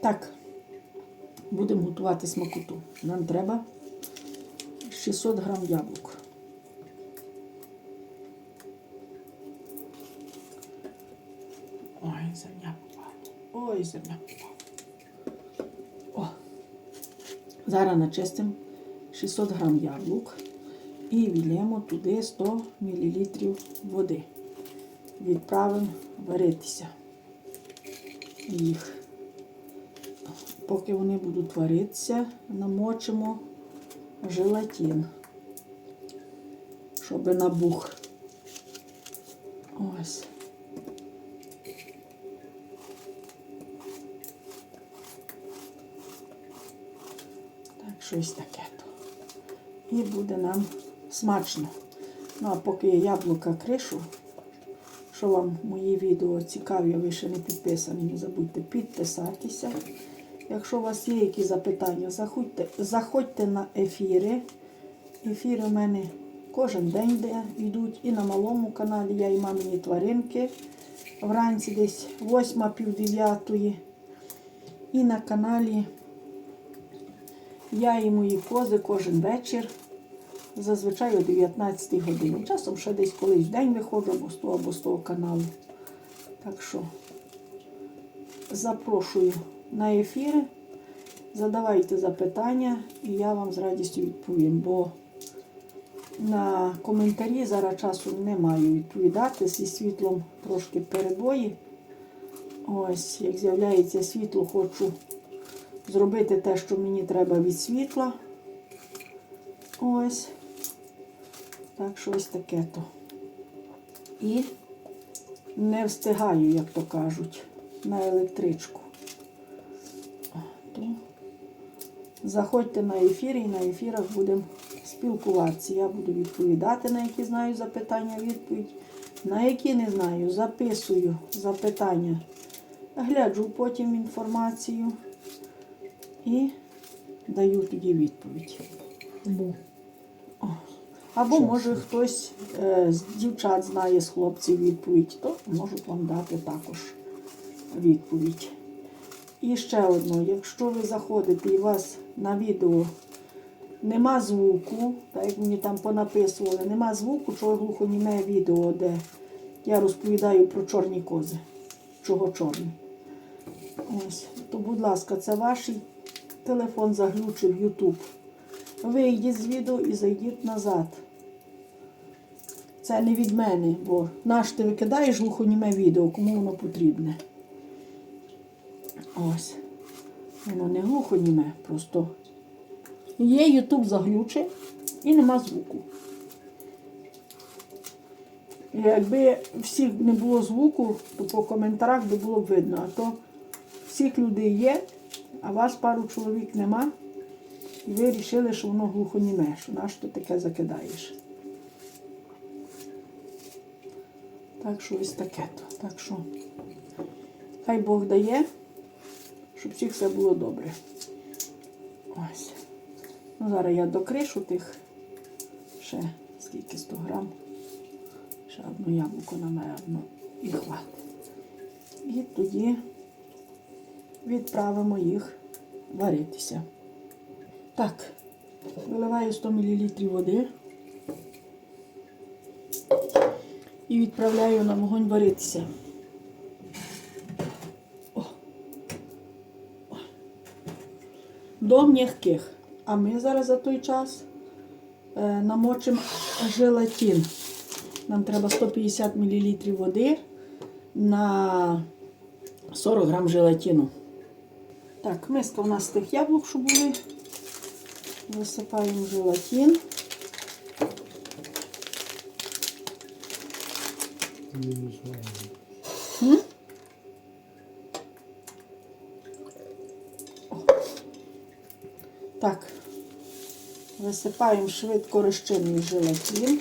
Так, будемо готувати смакоту. Нам треба 600 грам яблук. Ой, земля попала. Ой, земля попала. О. Зараз начистимо 600 грам яблук і вілємо туди 100 мл води. Відправимо варитися їх. Поки вони будуть варитися, намочимо желатин, щоб набух. Ось. Так, щось таке. І буде нам смачно. Ну, а поки я яблука кришу, що вам мої відео цікаві, ви ще не підписані, не забудьте підписатися. Якщо у вас є якісь запитання, заходьте, заходьте на ефіри. Ефіри у мене кожен день де йдуть. І на малому каналі я і мамині тваринки. Вранці десь 8 пів 9. І на каналі я і мої кози кожен вечір. Зазвичай о 19 годині. Часом ще десь колись в день виходжу з того, або з того каналу. Так що запрошую на ефіри, задавайте запитання, і я вам з радістю відповім, бо на коментарі зараз часу не маю відповідати. Зі світлом трошки перебої. Ось, як з'являється світло, хочу зробити те, що мені треба від світла. Ось. Так що ось таке то. І не встигаю, як то кажуть, на електричку. Заходьте на ефір і на ефірах будемо спілкуватися. Я буду відповідати, на які знаю запитання, відповідь. На які не знаю, записую запитання. Гляджу потім інформацію і даю тоді відповідь. Бо Або може хтось е, з дівчат знає з хлопців відповідь, то можуть вам дати також відповідь. І ще одно, якщо ви заходите і у вас на відео нема звуку, так як мені там понаписували, нема звуку, чого глухоніме відео, де я розповідаю про чорні кози. Чого чорні. Ось, то, будь ласка, це ваш телефон заглючив YouTube. Вийдіть з відео і зайдіть назад. Це не від мене, бо наш ти викидаєш глухоніме відео, кому воно потрібне. Ось. Воно не глухоніме, просто є Ютуб заглючив і нема звуку. Якби всіх не було звуку, то по коментарях би було б видно. А то всіх людей є, а вас пару чоловік нема. І ви вирішили, що воно глухоніме, що на що таке закидаєш. Так що ось таке то. Так що хай Бог дає, щоб всіх все було добре. Ось. Ну, зараз я докришу тих ще скільки 100 грам. Ще одну яблуко намерено і хватить. І тоді відправимо їх варитися. Так, виливаю 100 мл води і відправляю на вогонь варитися. О. О. До м'яких. А ми зараз за той час е, намочимо желатин. Нам треба 150 мл води на 40 грам желатину. Так, миска у нас тих яблук, що були. Висипаємо желатин. не знаю. М? Так, висипаємо швидко розчинний желатин.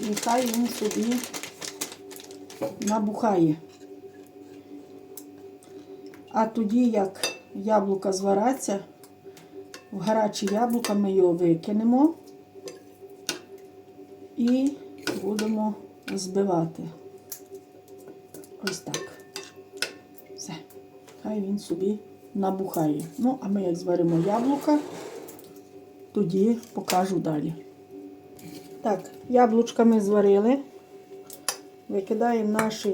І хай він собі набухає. А тоді, як яблука звараться, в гарячі яблука, ми його викинемо і будемо збивати. Ось так. Все. Хай він собі набухає. Ну, а ми як зваримо яблука, тоді покажу далі. Так, яблучка ми зварили. Викидаємо наш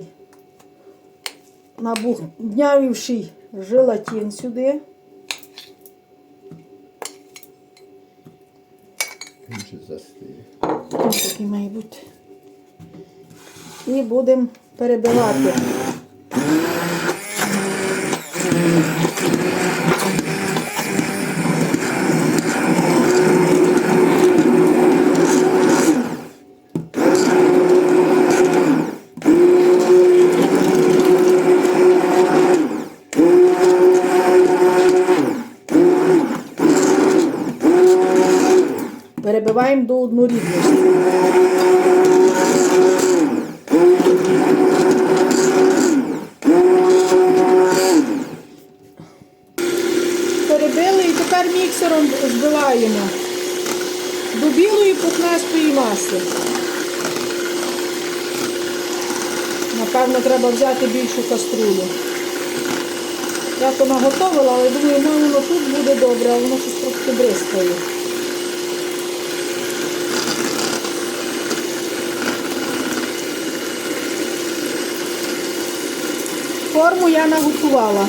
набухнявівший желатин сюди. Він же застиє. Ось такий має бути. І будемо перебивати. Перебиваємо до однорідності. Перебили і тепер міксером збиваємо до білої пухнастої маси. Напевно, треба взяти більшу каструлю. Я то наготовила, але думаю, воно тут буде добре, а воно щось трохи бризкає. Форму я наготувала.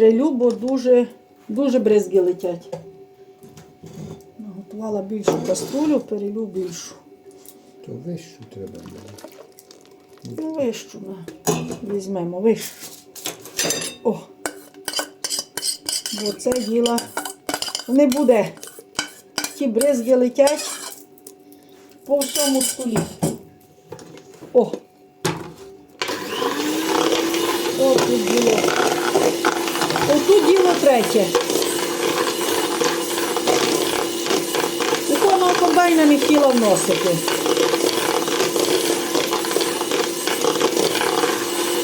Перелю, бо дуже, дуже бризги летять. Наготувала більшу каструлю, перелю більшу. То вищу треба було. Ну, вищу. Візьмемо вищу. О. Бо це діло не буде. Ті бризги летять по всьому столі. О. О, тут діло. Отут діло третє. Ікону комбайна не хотіла вносити.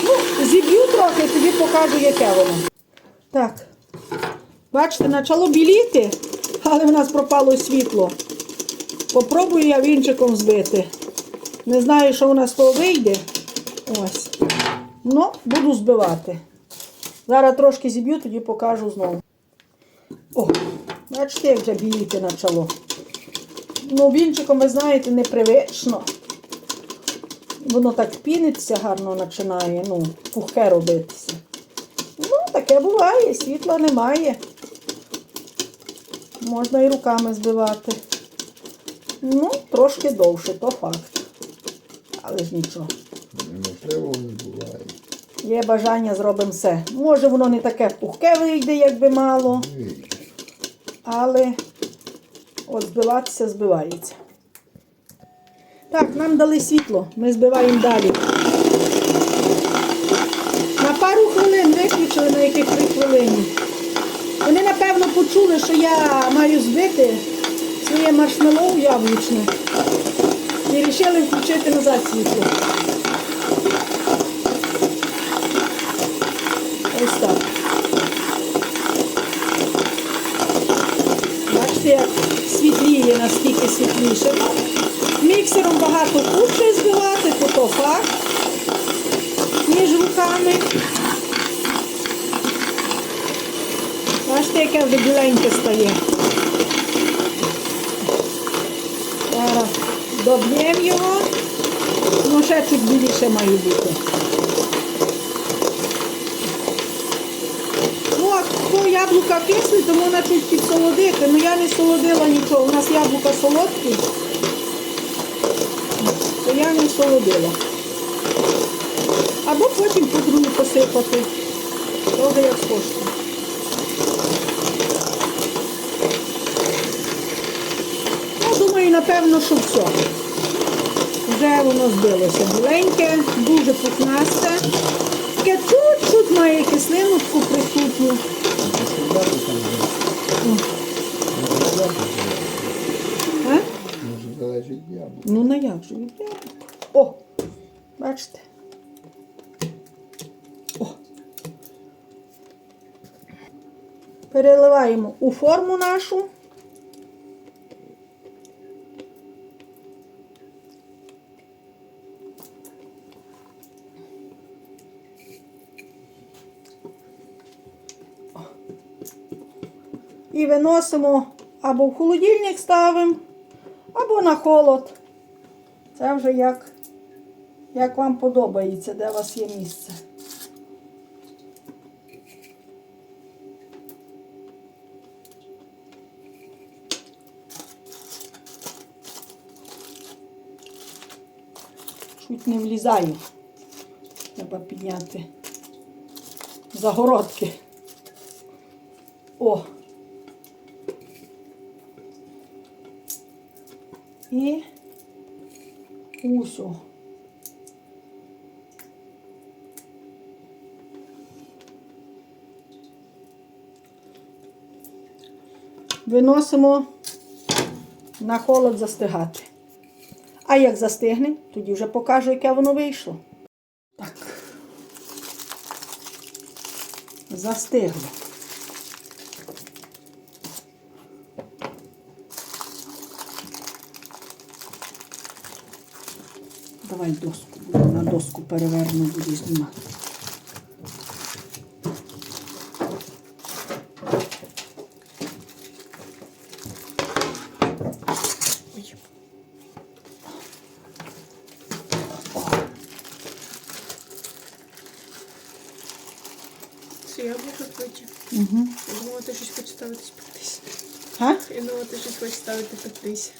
Ну, зіб'ю трохи, тоді покажу, яке воно. Так. Бачите, почало біліти, але в нас пропало світло. Попробую я вінчиком збити. Не знаю, що у нас того вийде. Ось. Ну, буду збивати. Зараз трошки зіб'ю, тоді покажу знову. О, бачите, як вже біліти почало. Ну, вінчиком, ви знаєте, непривично. Воно так піниться гарно починає, ну, пухке робитися. Ну, таке буває, світла немає. Можна і руками збивати. Ну, трошки довше, то факт. Але ж нічого. Неможливо не буває. Є бажання, зробимо все. Може, воно не таке пухке вийде, як би мало, але от збиватися збивається. Так, нам дали світло, ми збиваємо далі. На пару хвилин виключили, на яких три хвилини. Вони, напевно, почули, що я маю збити своє маршмеллоу яблучне. І вирішили включити назад світло. Ось. Бачите, як світліє, наскільки світліше. Міксером багато хуже збивати, то факт, ніж руками. Бачите, яке вже біленьке стає. Доб'ємо його. Ну, ще чуть біліше має бути. Ну, а хто яблука кислі, то можна чуть підсолодити. Ну я не солодила нічого. У нас яблука солодкі, то я не солодила. Або потім пудрою посипати. Трохи як схочете. Ну, думаю, напевно, що все. Вже воно збилося біленьке, дуже пухнасте. Таке чуть-чуть має кислиночку присутню. А? Залежить яблуко. Ну на як же від яблук. О! Бачите? О! Переливаємо у форму нашу. І виносимо або в холодильник ставимо, або на холод. Це вже як, як вам подобається, де у вас є місце. Чуть не влізаю. Треба підняти загородки. О! І усю. Виносимо на холод застигати. А як застигне, тоді вже покажу, яке воно вийшло. Так. Застигло. Давай доску. На доску переверну, буду знімати. Угу. Я думала, ти щось хочеш ставити пектись. А? Я думала, ти щось хочеш ставити пектись.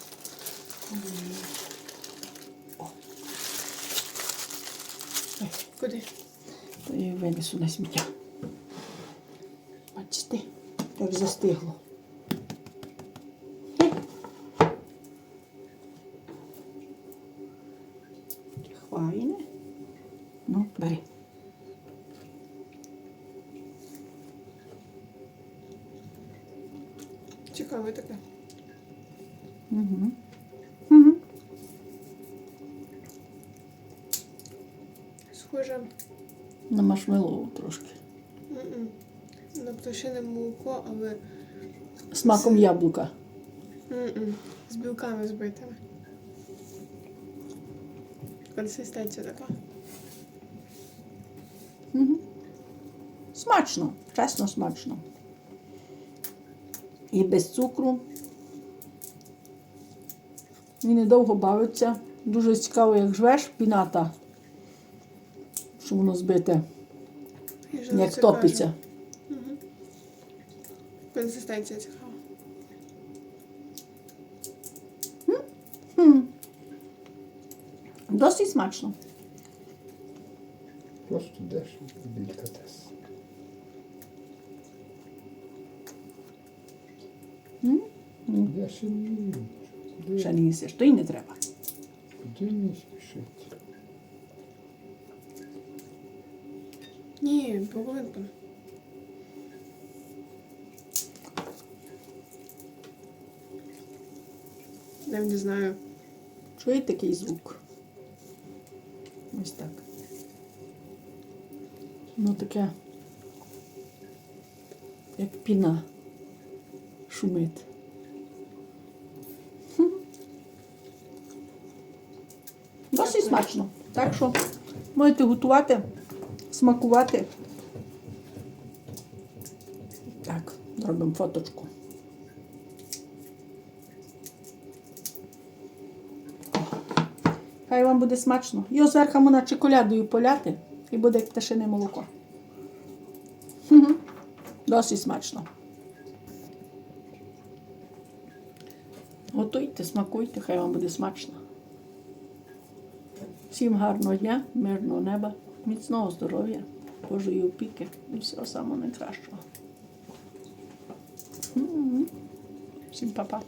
Куди? То я винесу на сміття. Бачите, як застигло. Хе. Хвайне. Ну, бери. Цікаве таке. Угу. Схоже. На маршмеллоу трошки. м-м. На пташине молоко, але Смаком яблука. м-м. з білками збитими. Консистенція така. Угу. Смачно, чесно смачно. І без цукру. І недовго бавиться. Дуже цікаво, як жвеш піната, що воно збите, Я як топиться. Мгм. Консистенція цікава. Досить смачно. Просто дешево делікатес. Я ще не їм. Ще не їсиш, то й не треба. куди Ні, половинку. Я не знаю. Чуєте такий звук? Ось так. Ну таке, як піна шумить. Хм. Досить смачно. Так що можете готувати, смакувати. Так, зробимо фоточку. Хай вам буде смачно. Його зверху можна чоколядою поляти і буде як пташине молоко. Досить смачно. Готуйте, смакуйте, хай вам буде смачно. Всім гарного дня, мирного неба, міцного здоров'я, Божої опіки і всього самого найкращого. Всім па-па.